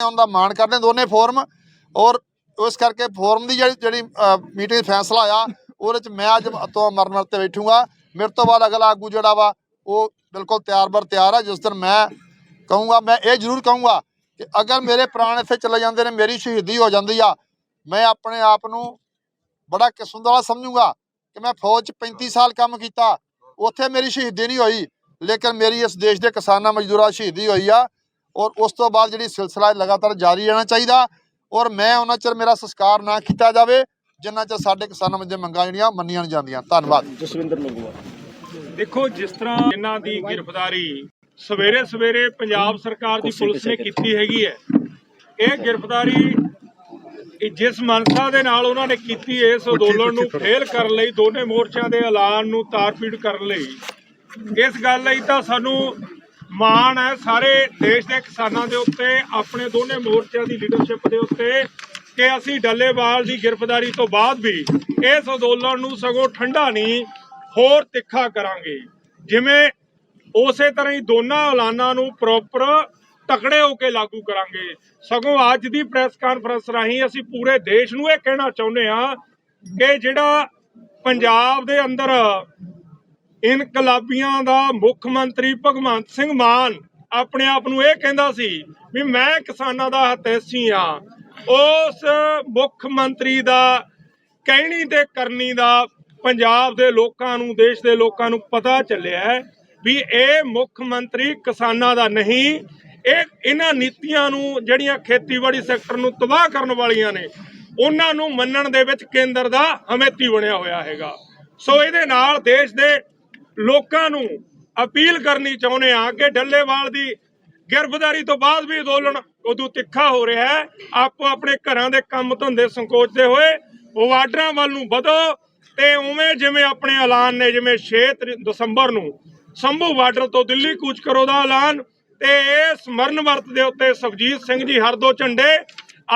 ਉਹਨਾਂ ਦਾ ਮਾਣ ਕਰਦੇ ਦੋਨੇ ਫੋਰਮ। ਔਰ ਉਸ ਕਰਕੇ ਫੋਰਮ ਦੀ ਜਿਹੜੀ ਜਿਹੜੀ ਮੀਟਿੰਗ ਫੈਸਲਾ ਆਇਆ, ਉਹਦੇ ਚ ਮੈਂ ਅੱਜ ਤੋਂ ਮਰਨ ਮਰ ਤੇ ਬੈਠੂਗਾ। ਮੇਰੇ ਤੋਂ ਬਾਅਦ ਅਗਲਾ ਆਗੂ ਜਿਹੜਾ ਵਾ, ਉਹ ਬਿਲਕੁਲ ਤਿਆਰ ਬਰ ਤਿਆਰ ਆ, ਜਿਸ ਦਿਨ ਮੈਂ ਕਹੂੰਗਾ, ਮੈਂ ਇਹ ਜ਼ਰੂਰ ਕਹੂੰਗਾ ਕਿ ਅਗਰ ਮੇਰੇ ਪ੍ਰਾਣ ਇੱਥੇ ਚਲੇ ਜਾਂਦੇ ਨੇ, ਮੇਰੀ ਸ਼ਹੀਦੀ ਹੋ ਜਾਂਦੀ ਆ, ਮੈਂ ਆਪਣੇ ਆਪ ਨੂੰ ਬੜਾ ਕਿਸਮਤ ਵਾਲਾ ਸਮਝੂਗਾ ਕਿ ਮੈਂ ਫੌਜ 'ਚ 35 ਸਾਲ ਕੰਮ ਕੀਤਾ, ਉੱਥੇ ਮੇਰੀ ਸ਼ਹੀਦੀ ਨਹੀਂ ਹੋਈ, ਲੇਕਿਨ ਮੇਰੀ ਇਸ ਦੇਸ਼ ਦੇ ਕਿਸਾਨਾਂ ਮਜ਼ਦੂਰਾਂ ਸ਼ਹੀਦੀ ਹੋਈ ਆ। ਔਰ ਉਸ ਤੋਂ ਬਾਅਦ ਜਿਹੜੀ ਸਿਲਸਿਲਾ ਲਗਾਤਾਰ ਜਾਰੀ ਰਹਿਣਾ ਚਾਹੀਦਾ ਔਰ ਮੈਂ ਉਹਨਾਂ ਚਿਰ ਮੇਰਾ ਸੰਸਕਾਰ ਨਾ ਕੀਤਾ ਜਾਵੇ ਜਿੰਨਾ ਚਿਰ ਸਾਡੇ ਕਿਸਾਨਾਂ ਦੇ ਮੰਗਾਂ ਜਿਹੜੀਆਂ ਮੰਨੀਆਂ ਨਹੀਂ ਜਾਂਦੀਆਂ। ਧੰਨਵਾਦ। ਜਸਵਿੰਦਰ ਲੰਗੂਆ ਦੇਖੋ ਜਿਸ ਤਰ੍ਹਾਂ ਇਹਨਾਂ ਦੀ ਗ੍ਰਿਫਤਾਰੀ ਸਵੇਰੇ ਸਵੇਰੇ ਪੰਜਾਬ ਸਰਕਾਰ ਦੀ ਪੁਲਿਸ ਨੇ ਕੀਤੀ। ਹੈਗੀ ਹੈ। ਇਹ ਗ੍ਰਿਫਤਾਰੀ ਇਹ ਜਿਸ ਮਨਸਾ ਦੇ ਨਾਲ ਉਹਨਾਂ ਨੇ ਕੀਤੀ ਇਸ ਅੰਦੋਲਨ ਨੂੰ ਫੇਲ ਕਰਨ ਲਈ ਦੋਨੇ ਮੋਰਚਿਆਂ ਦੇ ਐਲਾਨ ਨੂੰ ਤਾਰਪੀੜ ਕਰਨ ਲਈ। ਇਸ ਗੱਲ ਲਈ ਤਾਂ ਸਾਨੂੰ ਮਾਣ ਹੈ ਸਾਰੇ ਦੇਸ਼ ਦੇ ਕਿਸਾਨਾਂ ਦੇ ਉੱਤੇ, ਆਪਣੇ ਦੋਨੇ ਮੋਰਚਿਆਂ ਦੀ ਲੀਡਰਸ਼ਿਪ ਦੇ ਉੱਤੇ ਕਿ ਅਸੀਂ ਡੱਲੇਵਾਲ ਦੀ ਗ੍ਰਿਫਤਾਰੀ ਤੋਂ ਬਾਅਦ ਵੀ ਇਸ ਅੰਦੋਲਨ ਨੂੰ ਸਗੋਂ ਠੰਡਾ ਨਹੀਂ, ਹੋਰ ਤਿੱਖਾ ਕਰਾਂਗੇ। ਜਿਵੇਂ ਉਸੇ ਤਰ੍ਹਾਂ ਹੀ ਦੋਨਾਂ ਐਲਾਨਾਂ ਨੂੰ ਪ੍ਰੋਪਰ ਤਕੜੇ ਹੋ ਕੇ ਲਾਗੂ ਕਰਾਂਗੇ। ਸਗੋਂ ਅੱਜ ਦੀ ਪ੍ਰੈਸ ਕਾਨਫਰੰਸ ਰਾਹੀਂ ਅਸੀਂ ਪੂਰੇ ਦੇਸ਼ ਨੂੰ ਇਹ ਕਹਿਣਾ ਚਾਹੁੰਦੇ ਹਾਂ ਕਿ ਜਿਹੜਾ ਪੰਜਾਬ ਦੇ ਅੰਦਰ ਇਨਕਲਾਬੀਆਂ ਦਾ ਮੁੱਖ ਮੰਤਰੀ ਭਗਵੰਤ ਸਿੰਘ ਮਾਨ ਆਪਣੇ ਆਪ ਨੂੰ ਇਹ ਕਹਿੰਦਾ ਸੀ ਵੀ ਮੈਂ ਕਿਸਾਨਾਂ ਦਾ ਹਤੈਸੀ ਆ। ਉਸ ਮੁੱਖ ਮੰਤਰੀ ਦਾ ਕਹਿਣੀ ਤੇ ਕਰਨੀ ਦਾ ਪੰਜਾਬ ਦੇ ਲੋਕਾਂ ਨੂੰ, ਦੇਸ਼ ਦੇ ਲੋਕਾਂ ਨੂੰ ਪਤਾ ਚੱਲਿਆ ਵੀ ਇਹ ਮੁੱਖ ਮੰਤਰੀ ਕਿਸਾਨਾਂ ਦਾ ਨਹੀਂ। ਇਹ ਇਹਨਾਂ ਨੀਤੀਆਂ ਨੂੰ, ਜਿਹੜੀਆਂ ਖੇਤੀਬਾੜੀ ਸੈਕਟਰ ਨੂੰ ਤਬਾਹ ਕਰਨ ਵਾਲੀਆਂ ਨੇ, ਉਹਨਾਂ ਨੂੰ ਮੰਨਣ ਦੇ ਵਿੱਚ ਕੇਂਦਰ ਦਾ ਹਮੇਤੀ ਬਣਿਆ ਹੋਇਆ ਹੈਗਾ। ਸੋ ਇਹਦੇ ਨਾਲ ਦੇਸ਼ ਦੇ ਲੋਕਾਂ ਨੂੰ ਅਪੀਲ ਕਰਨੀ ਚਾਹੁੰਦੇ ਆ ਕਿ ਡੱਲੇਵਾਲ ਦੀ ਗ੍ਰਿਫਤਾਰੀ ਤੋਂ ਬਾਅਦ ਵੀ ਅੰਦੋਲਨ ਉਦੋਂ ਤਿੱਖਾ ਹੋ ਰਿਹਾ ਹੈ। ਆਪੋ ਆਪਣੇ ਘਰਾਂ ਦੇ ਕੰਮ ਧੰਦੇ ਸੰਕੋਚਦੇ ਹੋਏ ਬਾਰਡਰਾਂ ਵੱਲ ਨੂੰ ਵਧੋ ਤੇ ਉਵੇਂ ਜਿਵੇਂ ਆਪਣੇ ਐਲਾਨ ਨੇ, ਜਿਵੇਂ 6 ਦਸੰਬਰ ਨੂੰ ਸੰਭੂ ਬਾਰਡਰ ਤੋਂ ਦਿੱਲੀ ਕੂਚ ਕਰੋ ਦਾ ਐਲਾਨ ਤੇ ਇਸ ਮਰਨ ਵਰਤ ਦੇ ਉੱਤੇ ਸੁਖਜੀਤ ਸਿੰਘ ਜੀ ਹਰਦੋ ਝੰਡੇ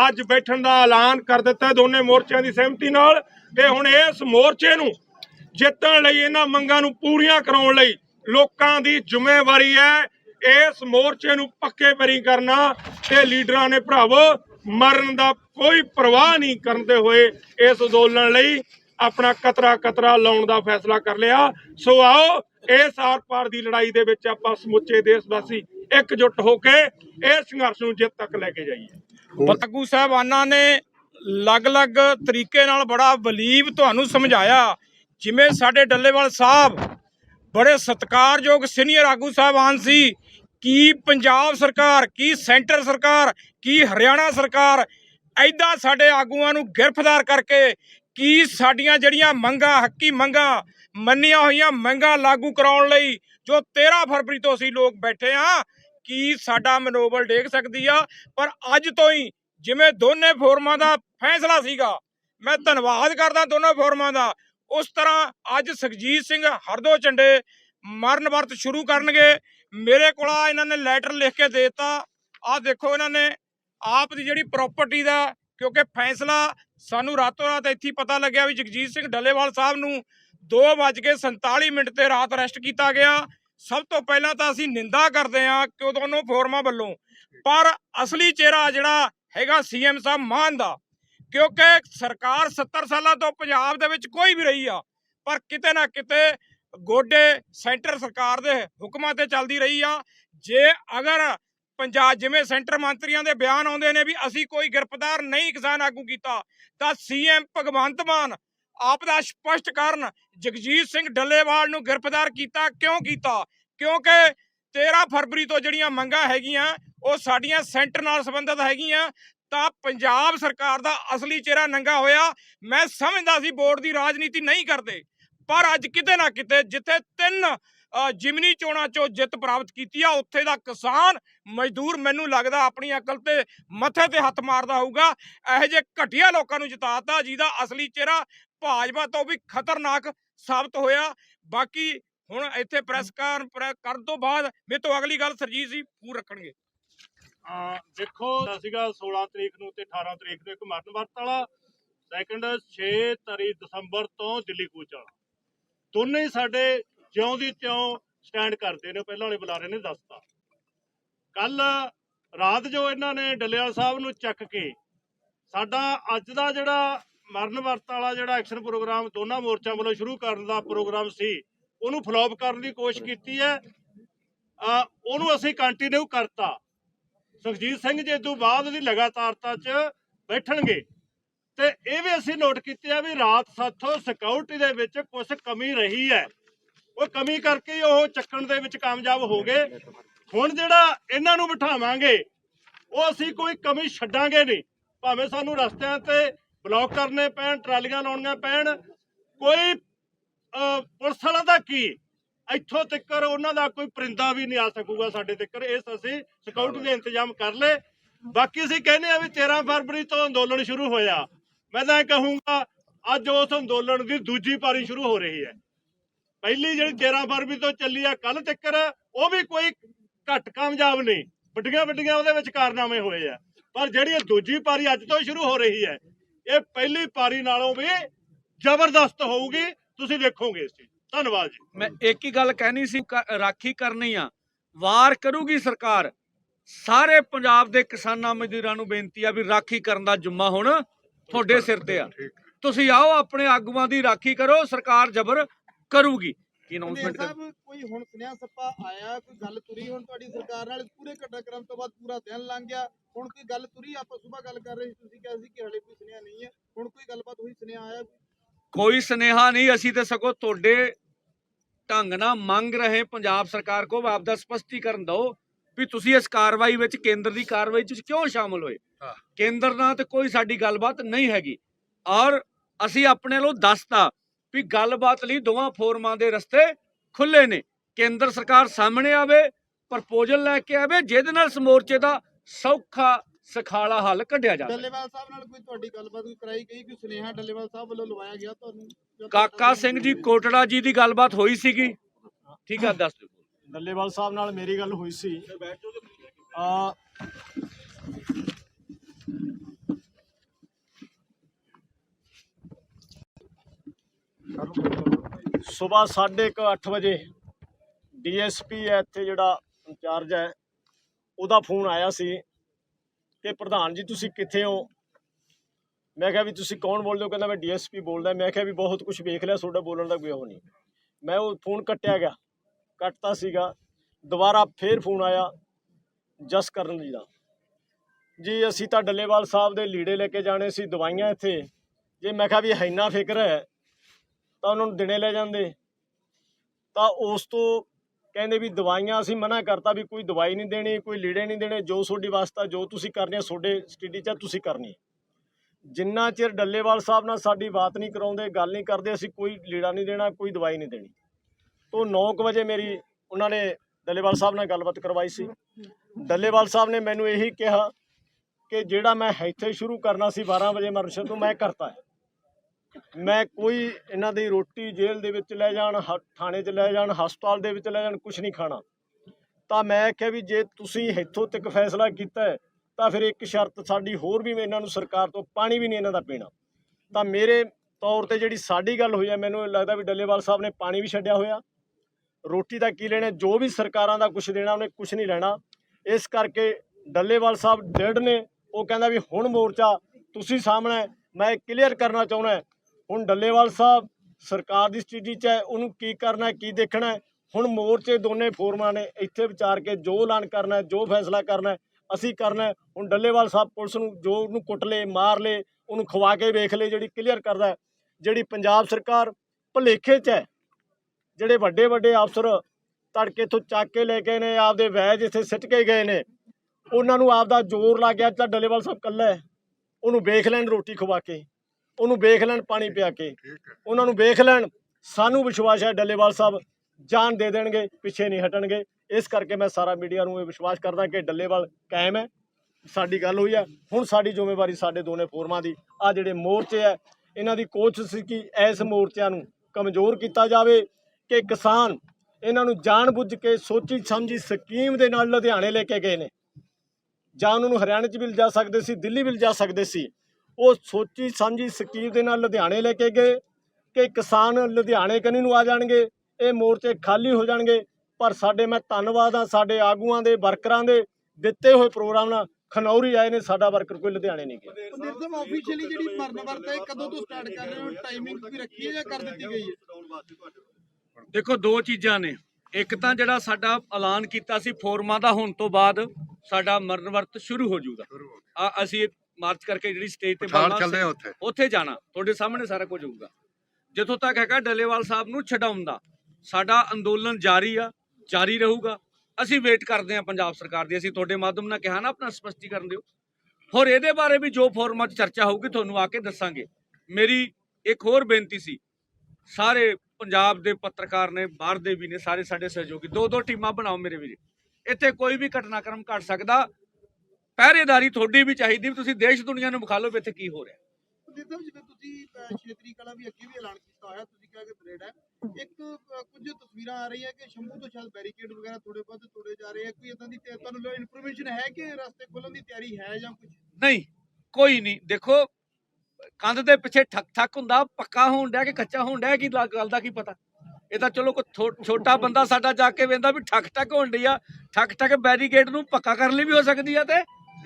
ਅੱਜ ਬੈਠਣ ਦਾ ਐਲਾਨ ਕਰ ਦਿੱਤਾ ਦੋਨੇ ਮੋਰਚਿਆਂ ਦੀ ਸਹਿਮਤੀ ਨਾਲ ਤੇ ਹੁਣ ਇਸ ਮੋਰਚੇ ਨੂੰ ਜਿੱਤਣ ਲਈ ਇਹਨਾਂ ਮੰਗਾਂ ਨੂੰ ਪੂਰੀਆਂ ਕਰਾਉਣ ਲਈ ਲੋਕਾਂ ਦੀ ਜ਼ਿੰਮੇਵਾਰੀ ਹੈ। ਇਸ ਮੋਰਚੇ ਨੂੰ ਪੱਕੇ ਪਰੀ ਕਰਨਾ ਤੇ ਲੀਡਰਾਂ ਨੇ ਭਰਾਵੋ ਮਰਨ ਦਾ ਕੋਈ ਪਰਵਾਹ ਨਹੀਂ ਕਰਦੇ ਹੋਏ ਇਸ ਅੰਦੋਲਨ ਲਈ ਆਪਣਾ ਕਤਰਾ ਕਤਰਾ ਲਾਉਣ ਦਾ ਫੈਸਲਾ ਕਰ ਲਿਆ। ਸੋ ਆਓ ਇਸ ਆਰ ਪਾਰ ਦੀ ਲੜਾਈ ਦੇ ਵਿੱਚ ਆਪਾਂ ਸਮੁੱਚੇ ਦੇਸ਼ ਵਾਸੀ ਇਕਜੁੱਟ ਹੋ ਕੇ ਇਸ ਸੰਘਰਸ਼ ਨੂੰ ਜਿੱਤ ਤੱਕ ਲੈ ਕੇ ਜਾਈਏ। ਆਗੂ ਸਾਹਿਬਾਨਾਂ ਨੇ ਅਲੱਗ-ਅਲੱਗ ਤਰੀਕੇ ਨਾਲ ਬੜਾ ਬਲੀਵ ਤੁਹਾਨੂੰ ਸਮਝਾਇਆ। ਜਿਵੇਂ ਸਾਡੇ ਡੱਲੇਵਾਲ ਸਾਹਿਬ ਬੜੇ ਸਤਿਕਾਰਯੋਗ ਸੀਨੀਅਰ ਆਗੂ ਸਾਹਿਬਾਨ ਸੀ, ਕੀ ਪੰਜਾਬ ਸਰਕਾਰ, ਕੀ ਸੈਂਟਰ ਸਰਕਾਰ, ਕੀ ਹਰਿਆਣਾ ਸਰਕਾਰ ਐਦਾਂ ਸਾਡੇ ਆਗੂਆਂ ਨੂੰ ਗ੍ਰਿਫਤਾਰ ਕਰਕੇ ਕੀ ਸਾਡੀਆਂ ਜਿਹੜੀਆਂ ਮੰਗਾਂ, ਹੱਕੀ ਮੰਗਾਂ, ਮੰਨੀਆਂ ਹੋਈਆਂ ਮੰਗਾਂ ਲਾਗੂ ਕਰਾਉਣ ਲਈ ਜੋ 13 ਫਰਵਰੀ ਤੋਂ ਅਸੀਂ ਲੋਕ ਬੈਠੇ ਆ ਕੀ ਸਾਡਾ ਮਨੋਬਲ ਡੇਕ ਸਕਦੀ ਆ? ਪਰ ਅੱਜ ਤੋਂ ਹੀ ਜਿਵੇਂ ਦੋਨੇ ਫੋਰਮਾਂ ਦਾ ਫੈਸਲਾ ਸੀਗਾ, ਮੈਂ ਧੰਨਵਾਦ ਕਰਦਾ ਦੋਨੋਂ ਫੋਰਮਾਂ ਦਾ। ਉਸ ਤਰ੍ਹਾਂ ਅੱਜ ਸੁਖਜੀਤ ਸਿੰਘ ਹਰਦੋ ਝੰਡੇ ਮਰਨ ਵਰਤ ਸ਼ੁਰੂ ਕਰਨਗੇ। ਮੇਰੇ ਕੋਲ ਆ ਇਹਨਾਂ ਨੇ ਲੈਟਰ ਲਿਖ ਕੇ ਦੇ ਦਿੱਤਾ। ਆ ਦੇਖੋ ਇਹਨਾਂ ਨੇ ਆਪ ਦੀ ਜਿਹੜੀ ਪ੍ਰਾਪਰਟੀ ਦਾ ਕਿਉਂਕਿ ਫੈਸਲਾ ਸਾਨੂੰ ਰਾਤੋਂ ਰਾਤ ਇੱਥੇ ਪਤਾ ਲੱਗਿਆ ਵੀ ਜਗਜੀਤ ਸਿੰਘ ਡੱਲੇਵਾਲ ਸਾਹਿਬ ਨੂੰ 2:47 ਮਿੰਟ ਤੇ ਰਾਤ ਅਰੈਸਟ ਕੀਤਾ ਗਿਆ। ਸਭ ਤੋਂ ਪਹਿਲਾਂ ਤਾਂ ਅਸੀਂ ਨਿੰਦਾ ਕਰਦੇ ਹਾਂ ਕਿ ਉਹ ਦੋਨੋਂ ਫੋਰਮਾਂ ਵੱਲੋਂ। ਪਰ ਅਸਲੀ ਚਿਹਰਾ ਜਿਹੜਾ ਹੈਗਾ ਸੀਐਮ ਸਾਹਿਬ ਮਾਨ ਦਾ ਕਿਉਂਕਿ ਸਰਕਾਰ 70 ਸਾਲਾਂ ਤੋਂ ਪੰਜਾਬ ਦੇ ਵਿੱਚ ਕੋਈ ਵੀ ਰਹੀ ਆ, ਪਰ ਕਿਤੇ ਨਾ ਕਿਤੇ ਗੋਡੇ ਸੈਂਟਰ ਸਰਕਾਰ ਦੇ ਹੁਕਮਾਂ ਤੇ ਚੱਲਦੀ ਰਹੀ ਆ। ਜੇ ਅਗਰ ਪੰਜਾਬ ਜਿਵੇਂ ਸੈਂਟਰ ਮੰਤਰੀਆਂ ਦੇ ਬਿਆਨ ਆਉਂਦੇ ਨੇ ਵੀ ਅਸੀਂ ਕੋਈ ਗ੍ਰਿਫਤਾਰ ਨਹੀਂ ਕਿਸਾਨ ਆਗੂ ਕੀਤਾ, ਤਾਂ ਸੀਐਮ ਭਗਵੰਤ ਮਾਨ ਆਪ ਦਾ ਸਪਸ਼ਟ ਕਰਨ ਜਗਜੀਤ ਸਿੰਘ ਡੱਲੇਵਾਲ ਨੂੰ ਗ੍ਰਿਫਤਾਰ ਕੀਤਾ ਕਿਉਂ ਕੀਤਾ? ਕਿਉਂਕਿ 13 ਫਰਵਰੀ ਤੋਂ ਜਿਹੜੀਆਂ ਮੰਗਾਂ ਹੈਗੀਆਂ, ਉਹ ਸਾਡੀਆਂ ਸੈਂਟਰ ਨਾਲ ਸੰਬੰਧਿਤ ਹੈਗੀਆਂ। ਤਾਂ ਪੰਜਾਬ ਸਰਕਾਰ ਦਾ ਅਸਲੀ ਚਿਹਰਾ ਨੰਗਾ ਹੋਇਆ। ਮੈਂ ਸਮਝਦਾ ਸੀ ਬੋਰਡ ਦੀ ਰਾਜਨੀਤੀ ਨਹੀਂ ਕਰਦੇ। ਪਰ ਅੱਜ ਕਿਤੇ ਨਾ ਕਿਤੇ ਜਿੱਥੇ ਤਿੰਨ ਜਿਮਨੀ ਚੋਣਾਂ ਚੋਂ ਜਿੱਤ ਪ੍ਰਾਪਤ ਕੀਤੀ ਆ, ਉੱਥੇ ਦਾ ਕਿਸਾਨ ਮਜ਼ਦੂਰ ਮੈਨੂੰ ਲੱਗਦਾ ਆਪਣੀ ਅਕਲ ਤੇ ਮੱਥੇ ਤੇ ਹੱਥ ਮਾਰਦਾ ਹੋਊਗਾ। ਇਹੋ ਜਿਹੇ ਘਟੀਆ ਲੋਕਾਂ ਨੂੰ ਜਿਤਾਤਾ ਜਿਹਦਾ ਅਸਲੀ ਚਿਹਰਾ ਭਾਜਪਾ ਤੋਂ ਵੀ ਖਤਰਨਾਕ ਸਾਬਤ ਹੋਇਆ। ਬਾਕੀ ਹੁਣ ਇੱਥੇ ਪ੍ਰੈਸ ਕਾਰ ਕਰਨ ਤੋਂ ਬਾਅਦ ਮੇਰੇ ਤੋਂ ਅਗਲੀ ਗੱਲ ਸਰਜੀਤ ਜੀ ਪੂਰ ਰੱਖਣਗੇ। ਦੇਖੋ ਸੀਗਾ 16 ਤਰੀਕ ਨੂੰ ਤੇ 18 ਤਰੀਕ ਨੂੰ ਇੱਕ ਮਰਨ ਵਰਤ ਵਾਲਾ ਸੈਕੰਡ 6 ਤਰੀਕ ਦਸੰਬਰ ਤੋਂ ਦਿੱਲੀ ਕੂਚ ਵਾਲਾ। ਦੋਨੇ ਸਾਡੇ ਜਿਉਂ ਦੀ ਤਿਉਂ ਸਟੈਂਡ ਕਰਦੇ ਨੇ ਪਹਿਲਾਂ ਵਾਲੇ ਬੁਲਾਰੇ ਨੇ ਦੱਸਤਾ। ਕੱਲ ਰਾਤ ਜੋ ਇਹਨਾਂ ਨੇ ਡੱਲੇਵਾਲ ਸਾਹਿਬ ਨੂੰ ਚੱਕ ਕੇ, ਸਾਡਾ ਅੱਜ ਦਾ ਜਿਹੜਾ ਮਰਨ ਵਰਤ ਵਾਲਾ ਜਿਹੜਾ ਐਕਸ਼ਨ ਪ੍ਰੋਗਰਾਮ ਦੋਨਾਂ ਮੋਰਚਿਆਂ ਵੱਲੋਂ ਸ਼ੁਰੂ ਕਰਨ ਦਾ ਪ੍ਰੋਗਰਾਮ ਸੀ, ਉਹਨੂੰ ਫਲੋਪ ਕਰਨ ਦੀ ਕੋਸ਼ਿਸ਼ ਕੀਤੀ ਹੈ। ਉਹਨੂੰ ਅਸੀਂ ਕੰਟੀਨਿਊ ਕਰਤਾ। ਸੁਖਜੀਤ ਸਿੰਘ ਜੀ ਤੋਂ ਬਾਅਦ ਦੀ ਲਗਾਤਾਰਤਾ 'ਚ ਬੈਠਣਗੇ। ਤੇ ਇਹ ਵੀ ਅਸੀਂ ਨੋਟ ਕੀਤੀ ਕੀਤਾ ਵੀ ਰਾਤ ਸਾਥੋਂ ਸਿਕਿਉਰਿਟੀ ਦੇ ਵਿੱਚ ਕੁਝ ਕਮੀ ਰਹੀ ਹੈ। ਉਹ ਕਮੀ ਕਰਕੇ ਉਹ ਚੱਕਣ ਦੇ ਵਿੱਚ ਕਾਮਯਾਬ ਹੋ ਗਏ। ਹੁਣ ਜਿਹੜਾ ਇਹਨਾਂ ਨੂੰ ਬਿਠਾਵਾਂਗੇ, ਉਹ ਅਸੀਂ ਕੋਈ ਕਮੀ ਛੱਡਾਂਗੇ ਨਹੀਂ। ਭਾਵੇਂ ਸਾਨੂੰ ਰਸਤਿਆਂ ਤੇ ਬਲੌਕ ਕਰਨੇ ਪੈਣ, ਟਰਾਲੀਆਂ ਲਾਉਣੀਆਂ ਪੈਣ, ਕੋਈ ਪੁਲਿਸ ਵਾਲਾ ਦਾ ਕੀ ਇੱਥੋਂ ਤੱਕ ਉਹਨਾਂ ਦਾ ਕੋਈ ਪਰਿੰਦਾ ਵੀ ਨਹੀਂ ਆ ਸਕੂਗਾ ਸਾਡੇ ਤੱਕ। ਇਸ ਅਸੀਂ ਸਿਕਿਉਰਿਟੀ ਦੇ ਇੰਤਜ਼ਾਮ ਕਰ ਲਏ। ਬਾਕੀ ਅਸੀਂ ਕਹਿੰਦੇ ਆ ਵੀ 13 ਫਰਵਰੀ ਤੋਂ ਅੰਦੋਲਨ ਸ਼ੁਰੂ ਹੋਇਆ। ਮੈਂ ਤਾਂ ਕਹੂੰਗਾ ਅੱਜ ਉਸ ਅੰਦੋਲਨ ਦੀ ਦੂਜੀ ਪਾਰੀ ਸ਼ੁਰੂ ਹੋ ਰਹੀ ਹੈ। ਪਹਿਲੀ ਜਿਹੜੀ 13 ਫਰਵਰੀ ਤੋਂ ਚੱਲੀ ਆ ਕੱਲ ਤੱਕ ਉਹ ਵੀ ਕੋਈ ਘੱਟ ਕਾਮਯਾਬ ਨਹੀਂ। ਵੱਡੀਆਂ ਵੱਡੀਆਂ ਉਹਦੇ ਵਿੱਚ ਕਾਰਨਾਮੇ ਹੋਏ ਆ। ਪਰ ਜਿਹੜੀ ਇਹ ਦੂਜੀ ਪਾਰੀ ਅੱਜ ਤੋਂ ਸ਼ੁਰੂ ਹੋ ਰਹੀ ਹੈ ਇਹ ਪਹਿਲੀ ਪਾਰੀ ਨਾਲੋਂ ਵੀ ਜ਼ਬਰਦਸਤ ਹੋਊਗੀ। ਤੁਸੀਂ ਦੇਖੋਗੇ ਇਸ ਚੀਜ਼। ਧੰਨਵਾਦ ਜੀ। ਮੈਂ ਇੱਕ ਹੀ ਗੱਲ ਕਹਿਣੀ ਸੀ ਰਾਖੀ ਕਰਨੀ ਆ। ਵਾਰ ਕਰੂਗੀ ਸਰਕਾਰ ਸਾਰੇ ਪੰਜਾਬ ਦੇ ਕਿਸਾਨਾਂ ਮਜ਼ਦੂਰਾਂ ਨੂੰ ਬੇਨਤੀ ਆ ਵੀ ਰਾਖੀ ਕਰਨ ਦਾ ਜੁੰਮਾ ਹੁਣ ਤੁਹਾਡੇ ਸਿਰ ਤੇ ਆ। ਤੁਸੀਂ ਆਓ ਆਪਣੇ ਆਗੂਆਂ ਦੀ ਰਾਖੀ ਕਰੋ ਸਰਕਾਰ ਜ਼ਬਰ ਕਰੂਗੀ। ਕੀ ਅਨਾਉਂਸਮੈਂਟ ਕਰ ਸਾਹਿਬ ਕੋਈ ਹੁਣ ਸੁਨੇਹਾ ਸੱਪਾ ਆਇਆ ਕੋਈ ਗੱਲ ਤੁਰੀ ਹੁਣ ਤੁਹਾਡੀ ਸਰਕਾਰ ਨਾਲ? ਪੂਰੇ ਘਟਨਾਕ੍ਰਮ ਤੋਂ ਬਾਅਦ ਪੂਰਾ ਦਿਨ ਲੰਘ ਗਿਆ। ਹੁਣ ਕੋਈ ਗੱਲ ਤੁਰੀ ਆਪਾਂ ਸਵੇਰ ਗੱਲ ਕਰ ਰਹੇ ਸੀ ਤੁਸੀਂ ਕਿਹਾ ਸੀ ਕਿ ਹਲੇ ਕੋਈ ਸੁਨੇਹਾ ਨਹੀਂ ਹੈ। ਹੁਣ ਕੋਈ ਗੱਲਬਾਤ ਹੋਈ ਸੁਨੇਹਾ ਆਇਆ? ਕੋਈ ਸਨੇਹਾ ਨਹੀਂ ਅਸੀਂ ਤੇ ਸਗੋਂ ਤੁਹਾਡੇ ਢੰਗ ਨਾਲ ਮੰਗ ਰਹੇ ਪੰਜਾਬ ਸਰਕਾਰ ਕੋ ਆਪਦਾ ਸਪਸ਼ਟੀਕਰਨ ਦਿਓ ਵੀ ਤੁਸੀਂ ਇਸ ਕਾਰਵਾਈ ਵਿੱਚ ਕੇਂਦਰ ਦੀ ਕਾਰਵਾਈ 'ਚ ਕਿਉਂ ਸ਼ਾਮਲ ਹੋਏ? ਕੇਂਦਰ ਨਾਲ ਤੇ ਕੋਈ ਸਾਡੀ ਗੱਲਬਾਤ ਨਹੀਂ ਹੈਗੀ। ਔਰ ਅਸੀਂ ਆਪਣੇ ਵੱਲੋਂ ਦੱਸਤਾ ਵੀ ਗੱਲਬਾਤ ਲਈ ਦੋਵਾਂ ਫੋਰਮਾਂ ਦੇ ਰਸਤੇ ਖੁੱਲੇ ਨੇ। ਕੇਂਦਰ ਸਰਕਾਰ ਸਾਹਮਣੇ ਆਵੇ ਪ੍ਰਪੋਜ਼ਲ ਲੈ ਕੇ ਆਵੇ ਜਿਹਦੇ ਨਾਲ ਇਸ ਮੋਰਚੇ ਦਾ ਸੌਖਾ ਸਖਾਲਾ ਹੱਲ ਕੱਢਿਆ ਜਾਵੇ। ਡੱਲੇਵਾਲ ਸਾਹਿਬ ਨਾਲ ਕੋਈ ਤੁਹਾਡੀ ਗੱਲਬਾਤ ਕੋਈ ਕਰਾਈ ਗਈ ਕੋਈ ਸੁਨੇਹਾ ਡੱਲੇਵਾਲ ਸਾਹਿਬ ਵੱਲੋਂ ਲਵਾਇਆ ਗਿਆ ਤੁਹਾਨੂੰ? ਜਾਂ ਕਾਕਾ ਸਿੰਘ ਜੀ ਕੋਟੜਾ ਜੀ ਦੀ ਗੱਲਬਾਤ ਹੋਈ ਸੀਗੀ। ਠੀਕ ਆ ਦੱਸ ਦਿਓ। ਡੱਲੇਵਾਲ ਸਾਹਿਬ ਨਾਲ ਮੇਰੀ ਗੱਲ ਹੋਈ ਸੀ। ਆ ਸਵੇਰ 8:30 ਵਜੇ ਡੀਐਸਪੀ ਹੈ ਇੱਥੇ ਜਿਹੜਾ ਇੰਚਾਰਜ ਹੈ ਉਹਦਾ ਫੋਨ ਆਇਆ ਸੀ। ਕਿ ਪ੍ਰਧਾਨ ਜੀ, ਤੁਸੀਂ ਕਿੱਥੇ ਹੋ? ਮੈਂ ਕਿਹਾ ਵੀ ਤੁਸੀਂ ਕੌਣ ਬੋਲਦੇ ਹੋ? ਕਹਿੰਦਾ ਮੈਂ ਡੀਐਸਪੀ ਬੋਲਦਾ। ਮੈਂ ਕਿਹਾ ਵੀ ਬਹੁਤ ਕੁਝ ਵੇਖ ਲਿਆ, ਤੁਹਾਡਾ ਬੋਲਣ ਦਾ ਕੋਈ ਉਹ ਨਹੀਂ। ਮੈਂ ਉਹ ਫੋਨ ਕੱਟਿਆ ਗਿਆ। ਕੱਟਤਾ ਸੀਗਾ। ਦੁਬਾਰਾ ਫੇਰ ਫੋਨ ਆਇਆ ਜਸ ਕਰਨ ਜੀ ਦਾ। ਜੀ, ਅਸੀਂ ਤਾਂ ਡੱਲੇਵਾਲ ਸਾਹਿਬ ਦੇ ਲੀੜੇ ਲੈ ਕੇ ਜਾਣੇ ਸੀ, ਦਵਾਈਆਂ ਇੱਥੇ। ਜੇ ਮੈਂ ਕਿਹਾ ਵੀ ਹੈਨਾ ਫਿਕਰ ਹੈ, ਤਾਂ ਉਹਨਾਂ ਨੂੰ ਦਿਨੇ ਲੈ ਜਾਂਦੇ। ਤਾਂ ਉਸ ਤੋਂ ਕਹਿੰਦੇ ਵੀ ਦਵਾਈਆਂ ਅਸੀਂ ਮਨਾ ਕਰਤਾ ਵੀ ਕੋਈ ਦਵਾਈ ਨਹੀਂ ਦੇਣੀ, ਕੋਈ ਲੀੜੇ ਨਹੀਂ ਦੇਣੇ, ਜੋ ਤੁਹਾਡੀ ਵਾਸਤਾ, ਜੋ ਤੁਸੀਂ ਕਰਨੀ ਹੈ ਤੁਹਾਡੇ ਸਟੱਡੀ 'ਚ ਤੁਸੀਂ ਕਰਨੀ ਜਿੰਨਾ ਚਿਰ ਡੱਲੇਵਾਲ ਸਾਹਿਬ ਨਾਲ ਸਾਡੀ ਬਾਤ ਨਹੀਂ ਕਰਾਉਂਦੇ, ਗੱਲ ਨਹੀਂ ਕਰਦੇ, ਅਸੀਂ ਕੋਈ ਲੀੜਾ ਨਹੀਂ ਦੇਣਾ, ਕੋਈ ਦਵਾਈ ਨਹੀਂ ਦੇਣੀ। ਤੋਂ 9 ਵਜੇ ਮੇਰੀ ਉਹਨਾਂ ਨੇ ਡੱਲੇਵਾਲ ਸਾਹਿਬ ਨਾਲ ਗੱਲਬਾਤ ਕਰਵਾਈ ਸੀ। ਡੱਲੇਵਾਲ ਸਾਹਿਬ ਨੇ ਮੈਨੂੰ ਇਹੀ ਕਿਹਾ ਕਿ ਜਿਹੜਾ ਮੈਂ ਇੱਥੇ ਸ਼ੁਰੂ ਕਰਨਾ ਸੀ 12 ਵਜੇ ਮਰਸ਼ਨ ਤੋਂ ਮੈਂ ਕਰਤਾ। ਮੈਂ ਕੋਈ ਇਹਨਾਂ ਦੀ ਰੋਟੀ ਜੇਲ੍ਹ ਦੇ ਵਿੱਚ ਲੈ ਜਾਣ, ਹ- ਥਾਣੇ 'ਚ ਲੈ ਜਾਣ, ਹਸਪਤਾਲ ਦੇ ਵਿੱਚ ਲੈ ਜਾਣ ਕੁਝ ਨਹੀਂ ਖਾਣਾ। ਤਾਂ ਮੈਂ ਕਿਹਾ ਵੀ ਜੇ ਤੁਸੀਂ ਇੱਥੋਂ ਤੱਕ ਫੈਸਲਾ ਕੀਤਾ ਹੈ, ਤਾਂ ਫਿਰ ਇੱਕ ਸ਼ਰਤ ਸਾਡੀ ਹੋਰ ਵੀ ਇਹਨਾਂ ਨੂੰ ਸਰਕਾਰ ਤੋਂ ਪਾਣੀ ਵੀ ਨਹੀਂ ਇਹਨਾਂ ਦਾ ਪੀਣਾ। ਤਾਂ ਮੇਰੇ ਤੌਰ ਤੇ ਜਿਹੜੀ ਸਾਡੀ ਗੱਲ ਹੋਈ ਹੈ, ਮੈਨੂੰ ਲੱਗਦਾ ਵੀ ਡੱਲੇਵਾਲ ਸਾਹਿਬ ਨੇ ਪਾਣੀ ਵੀ ਛੱਡਿਆ ਹੋਇਆ। ਰੋਟੀ ਦਾ ਕੀ ਲੈਣਾ, ਜੋ ਵੀ ਸਰਕਾਰਾਂ ਦਾ ਕੁਝ ਦੇਣਾ, ਉਹਨੇ ਕੁਝ ਨਹੀਂ ਲੈਣਾ। ਇਸ ਕਰਕੇ ਡੱਲੇਵਾਲ ਸਾਹਿਬ ਡੇਢ ਨੇ। ਉਹ ਕਹਿੰਦਾ ਵੀ ਹੁਣ ਮੋਰਚਾ ਤੁਸੀਂ ਸਾਹਮਣੇ ਹੈ। ਮੈਂ ਕਲੀਅਰ ਕਰਨਾ ਚਾਹੁੰਦਾ ਹੁਣ ਡੱਲੇਵਾਲ ਸਾਹਿਬ ਸਰਕਾਰ ਦੀ ਸਥਿਤੀ 'ਚ ਹੈ ਉਹਨੂੰ ਕੀ ਕਰਨਾ ਹੈ, ਕੀ ਦੇਖਣਾ ਹੈ। ਹੁਣ ਮੋਰਚੇ ਦੋਨੇ ਫੋਰਮਾਂ ਨੇ ਇੱਥੇ ਵਿਚਾਰ ਕੇ ਜੋ ਐਲਾਨ ਕਰਨਾ ਹੈ, ਜੋ ਫੈਸਲਾ ਕਰਨਾ ਹੈ, ਅਸੀਂ ਕਰਨਾ ਹੈ। ਹੁਣ ਡੱਲੇਵਾਲ ਸਾਹਿਬ ਪੁਲਿਸ ਨੂੰ ਜੋ ਉਹਨੂੰ ਕੁੱਟ ਲੇ ਮਾਰ ਲੇ ਉਹਨੂੰ ਖਵਾ ਕੇ ਵੇਖ ਲੇ ਜਿਹੜੀ ਕਲੀਅਰ ਕਰਦਾ ਜਿਹੜੀ ਪੰਜਾਬ ਸਰਕਾਰ ਭੁਲੇਖੇ 'ਚ ਹੈ ਜਿਹੜੇ ਵੱਡੇ ਵੱਡੇ ਅਫਸਰ ਤੜਕੇ ਤੋਂ ਚੱਕ ਕੇ ਲੈ ਗਏ ਨੇ ਆਪਦੇ ਵੈਜ ਇੱਥੇ ਸਿੱਟ ਕੇ ਗਏ ਨੇ ਉਹਨਾਂ ਨੂੰ ਆਪਦਾ ਜ਼ੋਰ ਲੱਗ ਗਿਆ ਤਾਂ ਡੱਲੇਵਾਲ ਸਾਹਿਬ ਕੱਲਾ ਉਹਨੂੰ ਵੇਖ ਲੈਣ ਰੋਟੀ ਖਵਾ ਕੇ ਉਹਨੂੰ ਵੇਖ ਲੈਣ ਪਾਣੀ ਪਿਆ ਕੇ। ਉਹਨਾਂ ਨੂੰ ਵੇਖ ਲੈਣ, ਸਾਨੂੰ ਵਿਸ਼ਵਾਸ ਹੈ ਡੱਲੇਵਾਲ ਸਾਹਿਬ, ਜਾਨ ਦੇ ਦੇਣਗੇ, ਪਿੱਛੇ ਨਹੀਂ ਹਟਣਗੇ। ਇਸ ਕਰਕੇ ਮੈਂ ਸਾਰਾ ਮੀਡੀਆ ਨੂੰ ਇਹ ਵਿਸ਼ਵਾਸ ਕਰਦਾ ਕਿ ਡੱਲੇਵਾਲ ਕਾਇਮ ਹੈ। ਸਾਡੀ ਗੱਲ ਹੋਈ ਹੈ ਹੁਣ ਸਾਡੀ ਜ਼ਿੰਮੇਵਾਰੀ ਸਾਡੇ ਦੋਨੇ ਫੋਰਮਾਂ ਦੀ। ਆ ਜਿਹੜੇ ਮੋਰਚੇ ਹੈ ਇਹਨਾਂ ਦੀ ਕੋਸ਼ਿਸ਼ ਸੀ ਕਿ ਇਸ ਮੋਰਚਿਆਂ ਨੂੰ ਕਮਜ਼ੋਰ ਕੀਤਾ ਜਾਵੇ ਕਿ ਕਿਸਾਨ ਇਹਨਾਂ ਨੂੰ ਜਾਣਬੁੱਝ ਕੇ ਸੋਚੀ ਸਮਝੀ ਸਕੀਮ ਦੇ ਨਾਲ ਲੁਧਿਆਣੇ ਲੈ ਕੇ ਗਏ ਨੇ। ਜਾਂ ਉਹਨਾਂ ਨੂੰ ਹਰਿਆਣੇ 'ਚ ਵੀ ਲਿਜਾ ਸਕਦੇ ਸੀ, ਦਿੱਲੀ ਵੀ ਲਿਜਾ ਸਕਦੇ ਸੀ। ਉਹ ਸੋਚੀ ਸਮਝੀ ਸਕੀਮ ਦੇ ਨਾਲ ਲੁਧਿਆਣੇ ਲੈ ਕੇ ਗਏ ਕਿ ਕਿਸਾਨ ਲੁਧਿਆਣੇ ਕਨੀ ਨੂੰ ਆ ਜਾਣਗੇ ਇਹ ਮੋਰਚੇ ਖਾਲੀ ਹੋ ਜਾਣਗੇ ਪਰ ਸਾਡੇ ਮੈਂ ਧੰਨਵਾਦ ਆ ਸਾਡੇ ਆਗੂਆਂ ਦੇ ਵਰਕਰਾਂ ਦੇ ਦਿੱਤੇ ਹੋਏ ਪ੍ਰੋਗਰਾਮ ਨਾਲ ਖਨੌਰੀ ਆਏ ਨੇ ਸਾਡਾ ਵਰਕਰ ਕੋਈ ਲੁਧਿਆਣੇ ਨਹੀਂ ਗਿਆ। ਪੰਦੇਰ ਸਾਹਿਬ ਆਫੀਸ਼ੀਅਲੀ ਜਿਹੜੀ ਮਰਨ ਵਰਤ ਹੈ ਕਦੋਂ ਤੋਂ ਸਟਾਰਟ ਕਰ ਰਹੇ ਹੋ? ਟਾਈਮਿੰਗ ਵੀ ਰੱਖੀ ਹੈ ਜਾਂ ਕਰ ਦਿੱਤੀ ਗਈ ਹੈ? ਦੇਖੋ ਦੋ ਚੀਜ਼ਾਂ ਨੇ। ਇੱਕ ਤਾਂ ਜਿਹੜਾ ਸਾਡਾ ਐਲਾਨ ਕੀਤਾ ਸੀ ਫੋਰਮਾਂ ਦਾ ਹੋਣ ਤੋਂ ਬਾਅਦ ਸਾਡਾ ਮਰਨ ਵਰਤ ਸ਼ੁਰੂ ਹੋ ਜਾਊਗਾ। ਆ ਅਸੀਂ ਮਾਰਚ ਕਰਕੇ ਜਿਹੜੀ ਸਟੇਜ ਤੇ ਪਠਾਨ ਚੱਲਦੇ ਆ ਉੱਥੇ। ਉੱਥੇ ਜਾਣਾ। ਤੁਹਾਡੇ ਸਾਹਮਣੇ ਸਾਰਾ ਕੁਝ ਹੋਊਗਾ। ਜਿੱਥੋਂ ਤੱਕ ਹੈਗਾ ਡੱਲੇਵਾਲ ਸਾਹਿਬ ਨੂੰ ਛਡਾਉਣ ਦਾ। ਸਾਡਾ ਅੰਦੋਲਨ ਜਾਰੀ ਆ ਜਾਰੀ ਰਹੂਗਾ। ਅਸੀਂ ਵੇਟ ਕਰਦੇ ਹਾਂ ਪੰਜਾਬ ਸਰਕਾਰ ਦੀ। ਅਸੀਂ ਤੁਹਾਡੇ ਮਾਧਿਅਮ ਨਾਲ ਕਿਹਾ ਨਾ ਆਪਣਾ ਸਪਸ਼ਟੀਕਰਨ ਦਿਓ। ਹੋਰ ਇਹਦੇ ਬਾਰੇ ਵੀ ਜੋ ਫੋਰਮਾਂ 'ਚ ਚਰਚਾ ਹੋਊਗੀ ਤੁਹਾਨੂੰ ਆ ਕੇ ਦੱਸਾਂਗੇ। ਮੇਰੀ ਇੱਕ ਹੋਰ ਬੇਨਤੀ ਸੀ। ਸਾਰੇ ਪੰਜਾਬ ਦੇ ਪੱਤਰਕਾਰ ਨੇ ਬਾਹਰ ਦੇ ਵੀ ਨੇ ਸਾਰੇ ਸਾਡੇ ਸਹਿਯੋਗੀ ਦੋ ਦੋ ਟੀਮਾਂ ਬਣਾਓ ਮੇਰੇ ਵੀਰੇ। ਇੱਥੇ ਕੋਈ ਵੀ ਘਟਨਾਕ੍ਰਮ ਘਟ ਸਕਦਾ। ਪਹਿਰੇਦਾਰੀ ਤੁਹਾਡੀ ਵੀ ਚਾਹੀਦੀ ਵੀ ਤੁਸੀਂ ਦੇਸ਼ ਦੁਨੀਆ ਨੂੰ ਵਿਖਾ ਲਓ ਵੀ ਇੱਥੇ ਕੀ ਹੋ ਰਿਹਾ। ਪੰਦੇਰ ਸਾਹਿਬ ਜਿਵੇਂ ਤੁਸੀਂ ਅਹ, ਛੇਤਰੀ ਕਲਾ ਵੀ ਅੱਗੇ ਵੀ ਐਲਾਨ ਕੀਤਾ ਹੋਇਆ ਤੁਸੀਂ ਕਿਹਾ ਕਿ ਪਰੇਡ ਹੈ। ਇੱਕ ਅਹ, ਕੁਝ ਤਸਵੀਰਾਂ ਆ ਰਹੀਆਂ ਕਿ ਸ਼ੰਭੂ ਤੋਂ ਸ਼ਾਇਦ ਬੈਰੀਕੇਡ ਵਗੈਰਾ ਥੋੜੇ ਬਹੁਤ ਤੋੜੇ ਜਾ ਰਹੇ ਆ। ਕੋਈ ਇਦਾਂ ਦੀ ਤੇ ਤੁਹਾਨੂੰ ਇਨਫੋਰਮੇਸ਼ਨ ਹੈ ਕਿ ਰਸਤੇ ਖੋਲਣ ਦੀ ਤਿਆਰੀ ਹੈ ਜਾਂ ਕੁਝ ਨਹੀਂ ਕੋਈ ਨਹੀਂ। ਦੇਖੋ ਕੰਧ ਦੇ ਪਿੱਛੇ ਠੱਕ ਠੱਕ ਹੁੰਦਾ ਪੱਕਾ ਹੋਣ ਡਿਆ ਕਿ ਕੱਚਾ ਹੋਣ ਡਿਆ ਕੀ ਗੱਲ ਦਾ ਕੀ ਪਤਾ? ਇਹ ਤਾਂ ਚਲੋ ਕੋਈ ਥੋ- ਛੋਟਾ ਬੰਦਾ ਸਾਡਾ ਜਾ ਕੇ ਵੇਂਦਾ ਵੀ ਠੱਕ ਠੱਕ ਹੋਣ ਡਈ ਆ ਠੱਕ ਠੱਕ ਬੈਰੀਕੇਡ ਨੂੰ ਪੱਕਾ ਕਰਨ ਲਈ ਵੀ ਹੋ ਸਕਦੀ ਆ ਤੇ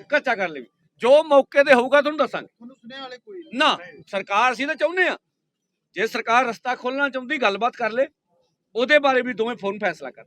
ਕੱਚਾ ਕਰਨ ਲਈ ਜੋ ਮੌਕੇ ਤੇ ਹੋਊਗਾ ਤੁਹਾਨੂੰ ਦੱਸਾਂਗੇ। ਤੁਹਾਨੂੰ ਸੁਣਿਆ ਵਾਲੇ ਕੋਈ ਨਹੀਂ। ਨਾ ਸਰਕਾਰ ਅਸੀਂ ਤਾਂ ਚਾਹੁੰਦੇ ਆ ਜੇ ਸਰਕਾਰ ਰਸਤਾ ਖੋਲਣਾ ਚਾਹੁੰਦੀ ਗੱਲਬਾਤ ਕਰ ਲੇ। ਉਹਦੇ ਬਾਰੇ ਵੀ ਦੋਵੇਂ ਫੋਨ ਫੈਸਲਾ ਕਰ।